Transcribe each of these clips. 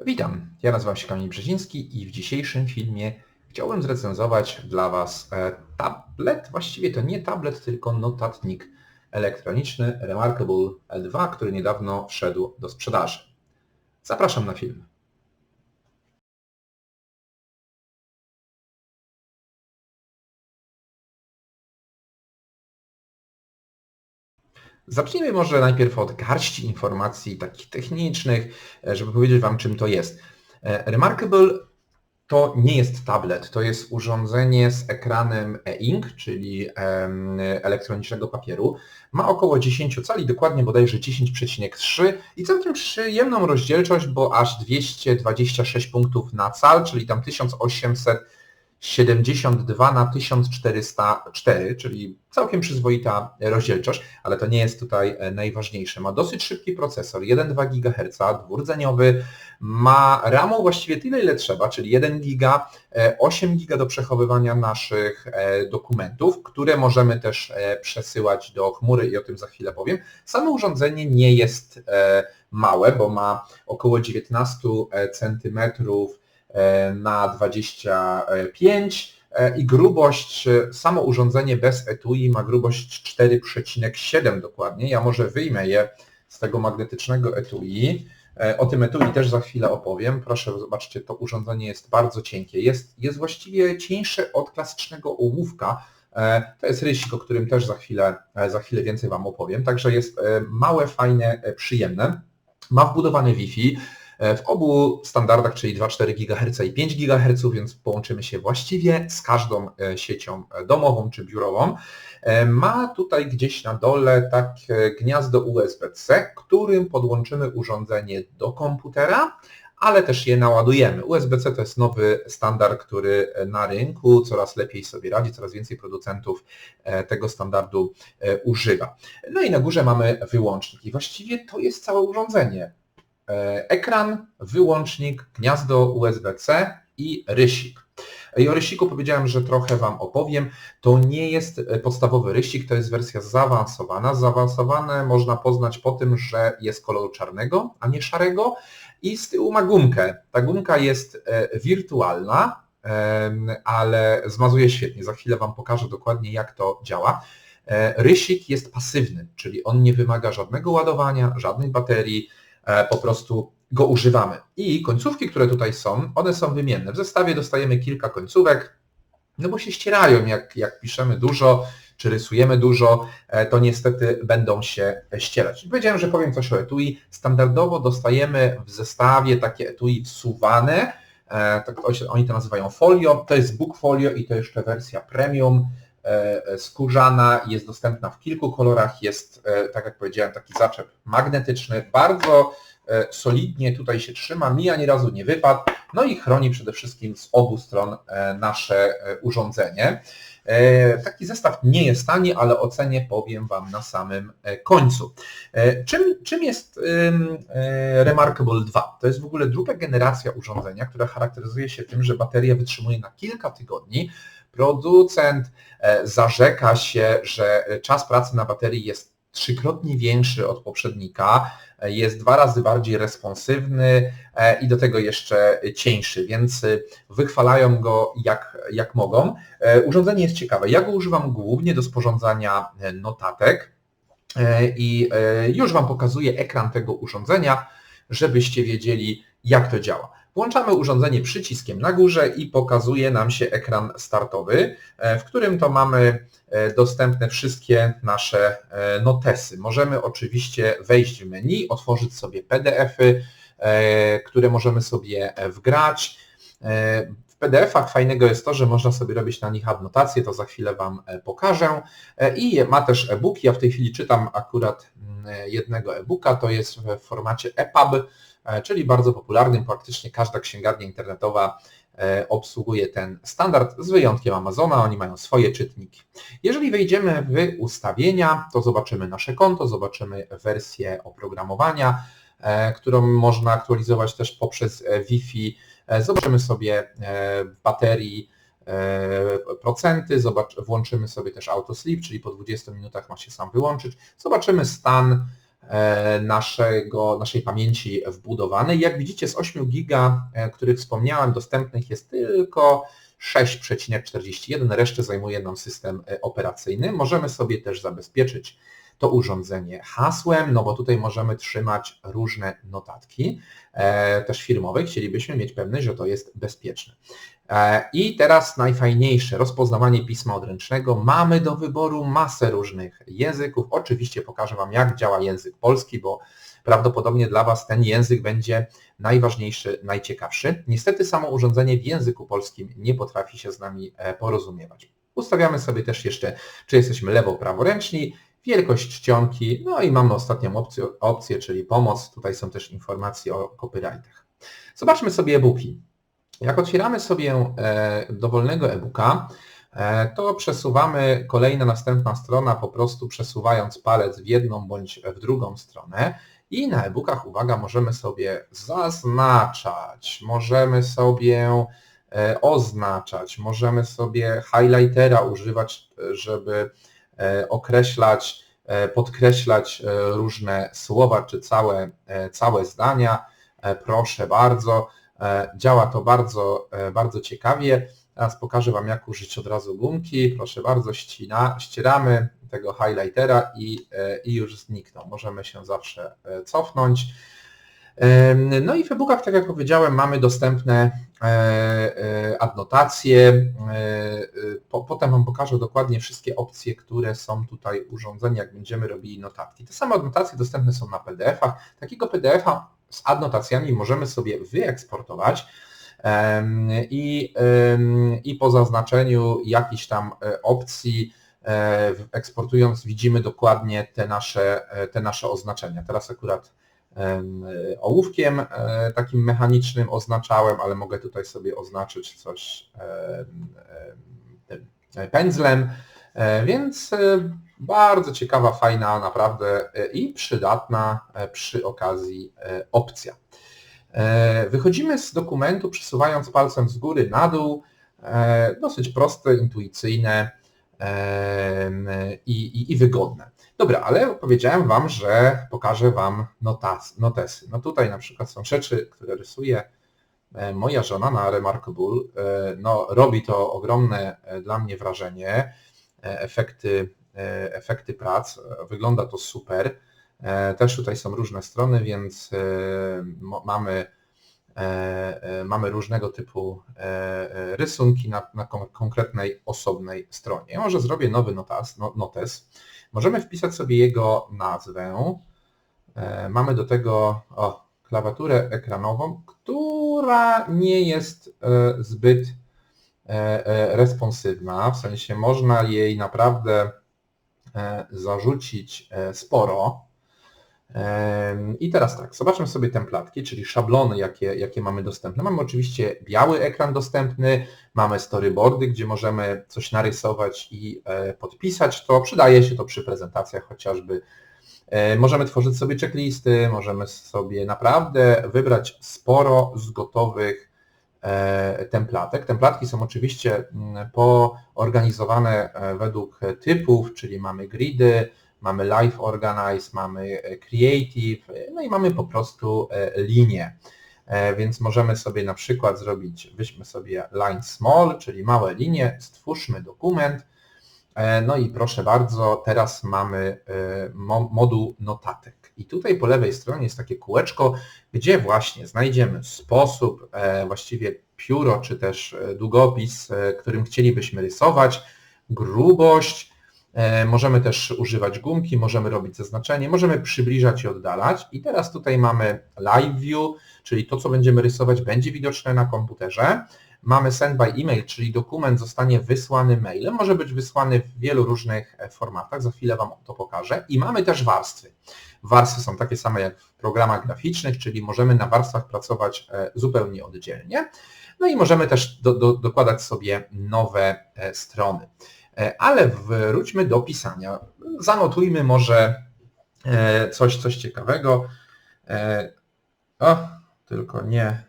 Witam, ja nazywam się Kamil Brzeziński i w dzisiejszym filmie chciałbym zrecenzować dla Was e, tablet, właściwie to nie tablet, tylko notatnik elektroniczny Remarkable L2, który niedawno wszedł do sprzedaży. Zapraszam na film. Zacznijmy może najpierw od garści informacji takich technicznych, e, żeby powiedzieć Wam, czym to jest. E, Remarkable to nie jest tablet, to jest urządzenie z ekranem e-ink, czyli elektronicznego papieru. Ma około 10 cali, dokładnie bodajże 10,3 i całkiem przyjemną rozdzielczość, bo aż 226 punktów na cal, czyli tam 1800 72 na 1404, czyli całkiem przyzwoita rozdzielczość, ale to nie jest tutaj e, najważniejsze. Ma dosyć szybki procesor, 1,2 GHz, dwurdzeniowy, ma RAMu właściwie tyle, ile trzeba, czyli 1 GB, 8 GB do przechowywania naszych e, dokumentów, które możemy też e, przesyłać do chmury i o tym za chwilę powiem. Samo urządzenie nie jest małe, bo ma około 19 cm E, na 25 e, i grubość, e, samo urządzenie bez etui ma grubość 4,7 dokładnie. Ja może wyjmę je z tego magnetycznego etui. O tym etui też za chwilę opowiem. Proszę zobaczcie, to urządzenie jest bardzo cienkie. Jest, jest właściwie cieńsze od klasycznego ołówka. To jest rysik, o którym też za chwilę, za chwilę więcej Wam opowiem. Także jest małe, fajne, przyjemne. Ma wbudowane Wi-Fi. E, w obu standardach, czyli 2,4 GHz i 5 GHz, więc połączymy się właściwie z każdą e, siecią e, domową czy biurową. Ma tutaj gdzieś na dole takie gniazdo USB-C, którym podłączymy urządzenie do komputera, ale też je naładujemy. USB-C to jest nowy standard, który na rynku coraz lepiej sobie radzi, coraz więcej producentów tego standardu używa. No i na górze mamy wyłącznik i właściwie to jest całe urządzenie. E, ekran, wyłącznik, gniazdo USB-C i rysik. I o rysiku powiedziałem, że trochę Wam opowiem. To nie jest e, podstawowy rysik, to jest wersja zaawansowana. Zaawansowane można poznać po tym, że jest koloru czarnego, a nie szarego i z tyłu ma gumkę. Ta gumka jest e, wirtualna, ale zmazuje świetnie. Za chwilę Wam pokażę dokładnie, jak to działa. Rysik jest pasywny, czyli on nie wymaga żadnego ładowania, żadnej baterii, po prostu go używamy. I końcówki, które tutaj są, one są wymienne. W zestawie dostajemy kilka końcówek, no bo się ścierają, jak, jak piszemy dużo, czy rysujemy dużo, e, to niestety będą się ścierać. Powiedziałem, że powiem coś o etui. Standardowo dostajemy w zestawie takie etui wsuwane, e, tak oni to nazywają folio, to jest book folio i to jeszcze wersja premium, skórzana, jest dostępna w kilku kolorach, jest, tak jak powiedziałem, taki zaczep magnetyczny, bardzo e, solidnie tutaj się trzyma, mi ani razu nie wypadł, no i chroni przede wszystkim z obu stron e, nasze e, urządzenie. Taki zestaw nie jest tani, ale o cenie powiem Wam na samym końcu. Czym, czym jest Remarkable 2? To jest w ogóle druga generacja urządzenia, która charakteryzuje się tym, że bateria wytrzymuje na kilka tygodni, Producent e, zarzeka się, że czas pracy na baterii jest trzykrotnie większy od poprzednika, e, jest dwa razy bardziej responsywny e, i do tego jeszcze cieńszy, więc wychwalają go jak, jak mogą. Urządzenie jest ciekawe. Ja go używam głównie do sporządzania notatek i już Wam pokazuję ekran tego urządzenia, żebyście wiedzieli jak to działa. Włączamy urządzenie przyciskiem na górze i pokazuje nam się ekran startowy, e, w którym to mamy e, dostępne wszystkie nasze e, notesy. Możemy oczywiście wejść w menu, otworzyć sobie PDFy, które możemy sobie wgrać. W PDF-ach fajnego jest to, że można sobie robić na nich adnotacje, to za chwilę Wam pokażę. I ma też e-book. Ja w tej chwili czytam akurat mm, jednego e-booka, to jest w formacie EPUB, czyli bardzo popularnym. Praktycznie każda księgarnia internetowa e, obsługuje ten standard, z wyjątkiem Amazona, oni mają swoje czytniki. Jeżeli wejdziemy w ustawienia, to zobaczymy nasze konto, zobaczymy wersję oprogramowania, e, którą można aktualizować też poprzez Wi-Fi. Zobaczymy sobie baterii procenty, włączymy sobie też auto sleep, czyli po 20 minutach ma się sam wyłączyć. Zobaczymy stan naszego, naszej pamięci wbudowanej. Jak widzicie z 8 giga, których wspomniałem, dostępnych jest tylko 6,41, resztę zajmuje nam system operacyjny. Możemy sobie też zabezpieczyć to urządzenie hasłem, no bo tutaj możemy trzymać różne notatki, e, też firmowe. Chcielibyśmy mieć pewność, że to jest bezpieczne. E, I teraz najfajniejsze, rozpoznawanie pisma odręcznego. Mamy do wyboru masę różnych języków. Oczywiście pokażę Wam, jak działa język polski, bo prawdopodobnie dla Was ten język będzie najważniejszy, najciekawszy. Niestety samo urządzenie w języku polskim nie potrafi się z nami e, porozumiewać. Ustawiamy sobie też jeszcze, czy jesteśmy lewo-praworęczni, wielkość czcionki, no i mamy ostatnią opcję, opcję, czyli pomoc. Tutaj są też informacje o copyrightach. Zobaczmy sobie e-booki. Jak otwieramy sobie e, dowolnego e-booka, e, to przesuwamy kolejna następna strona, po prostu przesuwając palec w jedną bądź w drugą stronę. I na e-bookach, uwaga, możemy sobie zaznaczać, możemy sobie e, oznaczać, możemy sobie highlightera używać, żeby określać, e, podkreślać e, różne słowa czy całe, całe zdania. Proszę bardzo. Działa to bardzo, bardzo ciekawie. Teraz pokażę Wam, jak użyć od razu gumki. Proszę bardzo, ścina, ścieramy tego highlightera i, i już znikną. Możemy się zawsze cofnąć. No i w e-bookach, tak jak powiedziałem, mamy dostępne e, e, adnotacje. Potem Wam pokażę dokładnie wszystkie opcje, które są tutaj urządzenia, jak będziemy robili notatki. Te same adnotacje dostępne są na PDF-ach. Takiego PDF-a z adnotacjami możemy sobie wyeksportować i, i po zaznaczeniu jakichś tam opcji eksportując widzimy dokładnie te nasze, te nasze oznaczenia. Teraz akurat ołówkiem e, takim mechanicznym oznaczałem, ale mogę tutaj sobie oznaczyć coś pędzlem, e, więc e, bardzo ciekawa, fajna naprawdę i przydatna przy okazji opcja. Wychodzimy z dokumentu przesuwając palcem z góry na dół, dosyć proste, intuicyjne i, i, i wygodne. Dobra, ale powiedziałem Wam, że pokażę Wam notas, notesy. No tutaj na przykład są rzeczy, które rysuje e, moja żona na Remarkable. E, no, robi to ogromne e, dla mnie wrażenie. Efekty, efekty prac. Wygląda to super. Też tutaj są różne strony, więc mamy, mamy różnego typu rysunki na, na konkretnej, osobnej stronie. Może zrobię nowy notas, notes. Możemy wpisać sobie jego nazwę. E, mamy do tego o, ekranową, która nie jest e, zbyt e, responsywna, w sensie można jej naprawdę zarzucić sporo. I teraz tak, zobaczmy sobie templatki, czyli szablony, jakie, jakie mamy dostępne. Mamy oczywiście biały ekran dostępny, mamy storyboardy, gdzie możemy coś narysować i e, podpisać. To przydaje się to przy prezentacjach chociażby. E, możemy tworzyć sobie checklisty, możemy sobie naprawdę wybrać sporo z gotowych e, templatek. Templatki są oczywiście mm, poorganizowane według typów, czyli mamy gridy, mamy Live Organize, mamy e, Creative, e, no i mamy po prostu e, linię. Więc możemy sobie na przykład zrobić, weźmy sobie line small, czyli małe linie, stwórzmy dokument, no i proszę bardzo, teraz mamy moduł notatek. I tutaj po lewej stronie jest takie kółeczko, gdzie właśnie znajdziemy sposób, właściwie pióro czy też długopis, którym chcielibyśmy rysować, grubość, możemy też używać gumki, możemy robić zaznaczenie, możemy przybliżać i oddalać. I teraz tutaj mamy Live View, czyli to, co będziemy rysować, będzie widoczne na komputerze. Mamy Send by Email, czyli dokument zostanie wysłany mailem, może być wysłany w wielu różnych e, formatach, za chwilę Wam to pokażę. I mamy też warstwy. Warstwy są takie same jak w programach graficznych, czyli możemy na warstwach pracować e, zupełnie oddzielnie. No i możemy też do, do, dokładać sobie nowe strony. E, ale wróćmy do pisania. Zanotujmy może e, coś, coś ciekawego. E, o, tylko nie.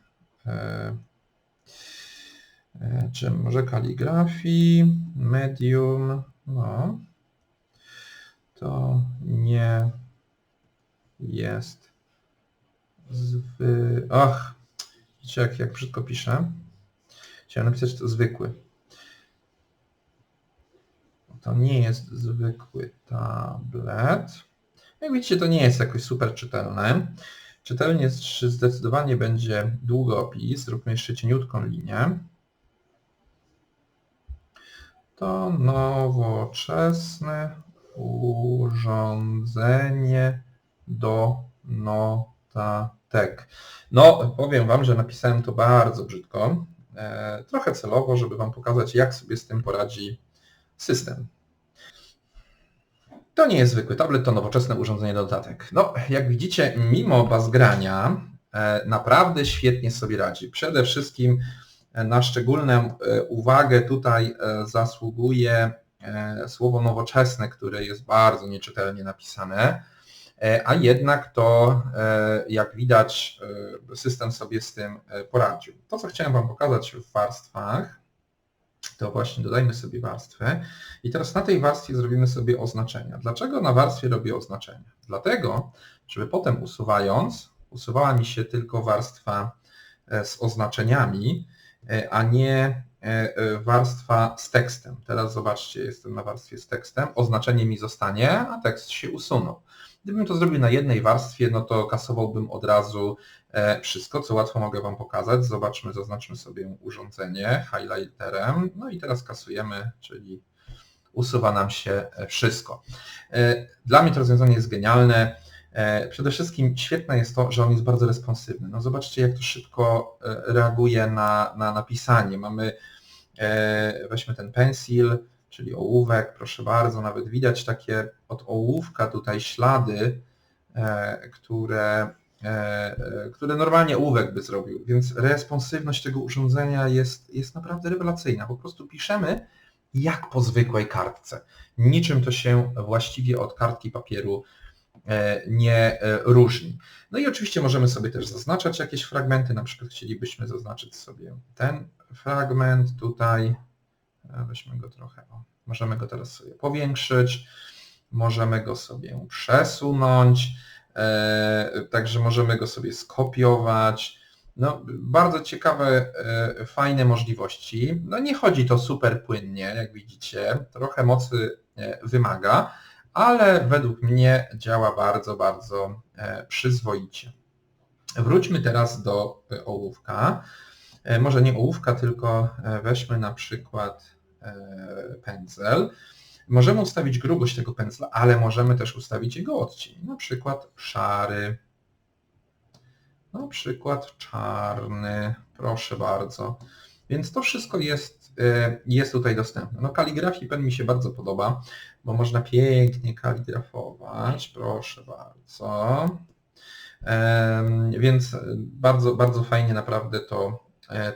Czy może kaligrafii, medium, no. To nie jest zwy... Ach, widzicie jak, jak brzydko piszę? Chciałem napisać to zwykły. To nie jest zwykły tablet. Jak widzicie, to nie jest jakoś super czytelne. Czytelnie zdecydowanie będzie długopis. Zróbmy jeszcze cieniutką linię. To nowoczesne urządzenie do notatek. No, powiem Wam, że napisałem to bardzo brzydko. E, trochę celowo, żeby Wam pokazać, jak sobie z tym poradzi system. To nie jest zwykły tablet, to nowoczesne urządzenie do notatek. No, jak widzicie, mimo bazgrania e, naprawdę świetnie sobie radzi. Przede wszystkim e, na szczególną e, uwagę tutaj zasługuje słowo nowoczesne, które jest bardzo nieczytelnie napisane, a jednak to, jak widać, system sobie z tym poradził. To, co chciałem Wam pokazać w warstwach, to właśnie dodajmy sobie warstwę i teraz na tej warstwie zrobimy sobie oznaczenia. Dlaczego na warstwie robię oznaczenia? Dlatego, żeby potem usuwając, usuwała mi się tylko warstwa e, z oznaczeniami, e, a nie e, warstwa z tekstem. Teraz zobaczcie, jestem na warstwie z tekstem, oznaczenie mi zostanie, a tekst się usunął. Gdybym to zrobił na jednej warstwie, no to kasowałbym od razu e, wszystko, co łatwo mogę Wam pokazać. Zobaczmy, zaznaczmy sobie urządzenie highlighterem. No i teraz kasujemy, czyli usuwa nam się e, wszystko. E, dla mnie to rozwiązanie jest genialne. Przede wszystkim świetne jest to, że on jest bardzo responsywny. No zobaczcie, jak to szybko reaguje na, na napisanie. Mamy, weźmy ten pensil, czyli ołówek, proszę bardzo, nawet widać takie od ołówka tutaj ślady, e, które, e, e, które normalnie ołówek by zrobił, więc responsywność tego urządzenia jest, jest naprawdę rewelacyjna. Po prostu piszemy jak po zwykłej kartce. Niczym to się właściwie od kartki papieru nie różni. No i oczywiście możemy sobie też zaznaczać jakieś fragmenty, na przykład chcielibyśmy zaznaczyć sobie ten fragment tutaj, Weźmy go trochę, o, możemy go teraz sobie powiększyć, możemy go sobie przesunąć, e, także możemy go sobie skopiować. No, bardzo ciekawe, e, fajne możliwości. No nie chodzi to super płynnie, jak widzicie, trochę mocy e, wymaga, ale według mnie działa bardzo, bardzo e, przyzwoicie. Wróćmy teraz do e, ołówka. E, może nie ołówka, tylko weźmy na przykład E, pędzel. Możemy ustawić grubość tego pędzla, ale możemy też ustawić jego odcień. Na przykład szary, na przykład czarny, proszę bardzo. Więc to wszystko jest, e, jest tutaj dostępne. No kaligrafii pen mi się bardzo podoba, bo można pięknie kaligrafować, proszę bardzo. Więc bardzo, bardzo fajnie naprawdę to, E,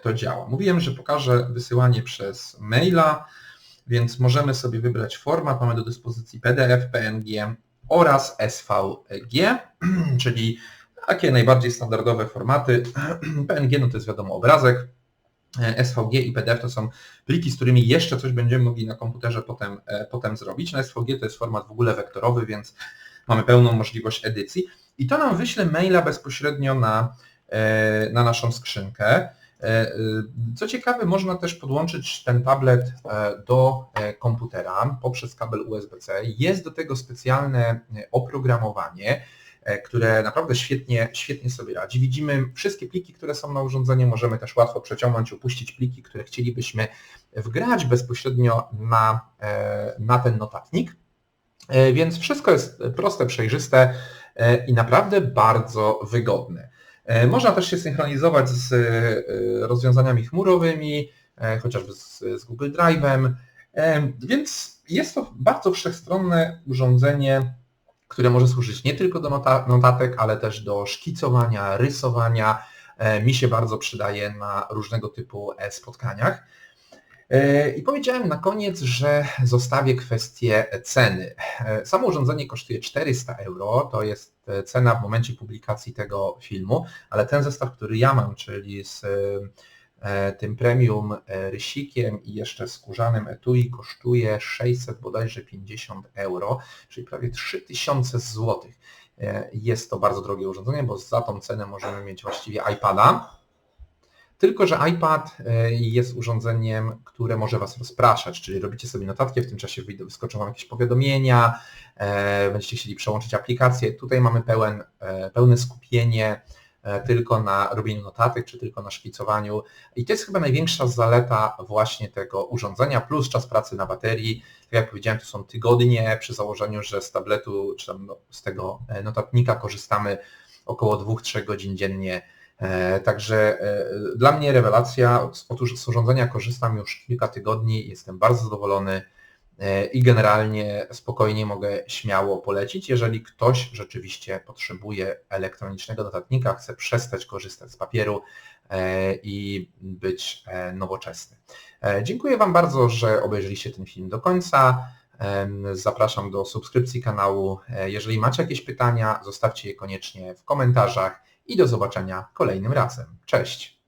to działa. Mówiłem, że pokażę wysyłanie przez maila, więc możemy sobie wybrać format. Mamy do dyspozycji PDF, PNG oraz SVG, czyli takie najbardziej standardowe formaty. PNG no to jest wiadomo obrazek, e, SVG i PDF to są pliki, z którymi jeszcze coś będziemy mogli na komputerze potem, e, potem zrobić. Na SVG to jest format w ogóle wektorowy, więc mamy pełną możliwość edycji. I to nam wyśle maila bezpośrednio na, na naszą skrzynkę. E, y, co ciekawe, można też podłączyć ten tablet e, do e, komputera poprzez kabel USB-C. Jest do tego specjalne oprogramowanie, które naprawdę świetnie, świetnie sobie radzi. Widzimy wszystkie pliki, które są na urządzeniu, możemy też łatwo przeciągnąć, upuścić pliki, które chcielibyśmy wgrać bezpośrednio na, na ten notatnik. Więc wszystko jest proste, przejrzyste i naprawdę bardzo wygodne. E, można też się synchronizować z e, rozwiązaniami chmurowymi, e, chociażby z, z Google Drive'em, więc jest to bardzo wszechstronne urządzenie, które może służyć nie tylko do notatek, ale też do szkicowania, rysowania. Mi się bardzo przydaje na różnego typu spotkaniach. E, I powiedziałem na koniec, że zostawię kwestię ceny. E, samo urządzenie kosztuje 400 euro, to jest e, cena w momencie publikacji tego filmu, ale ten zestaw, który ja mam, czyli z tym premium rysikiem i jeszcze skórzanym etui kosztuje 600 bodajże 50 euro, czyli prawie 3000 złotych. Jest to bardzo drogie urządzenie, bo za tą cenę możemy mieć właściwie iPada, tylko, że iPad jest urządzeniem, które może Was rozpraszać, czyli robicie sobie notatki, w tym czasie wyskoczą Wam jakieś powiadomienia, będziecie chcieli przełączyć aplikację. Tutaj mamy pełen, pełne skupienie E, tylko na robieniu notatek, czy tylko na szkicowaniu. I to jest chyba największa zaleta właśnie tego urządzenia, plus czas pracy na baterii. Tak jak powiedziałem, to są tygodnie przy założeniu, że z tabletu, czy tam no, z tego e, notatnika korzystamy około 2-3 godzin dziennie. E, także dla mnie rewelacja. Z urządzenia korzystam już kilka tygodni, jestem bardzo zadowolony. E, i generalnie spokojnie mogę śmiało polecić, jeżeli ktoś rzeczywiście potrzebuje elektronicznego notatnika, chce przestać korzystać z papieru e, i być e, nowoczesny. Dziękuję Wam bardzo, że obejrzeliście ten film do końca. Zapraszam do subskrypcji kanału. Jeżeli macie jakieś pytania, zostawcie je koniecznie w komentarzach i do zobaczenia kolejnym razem. Cześć!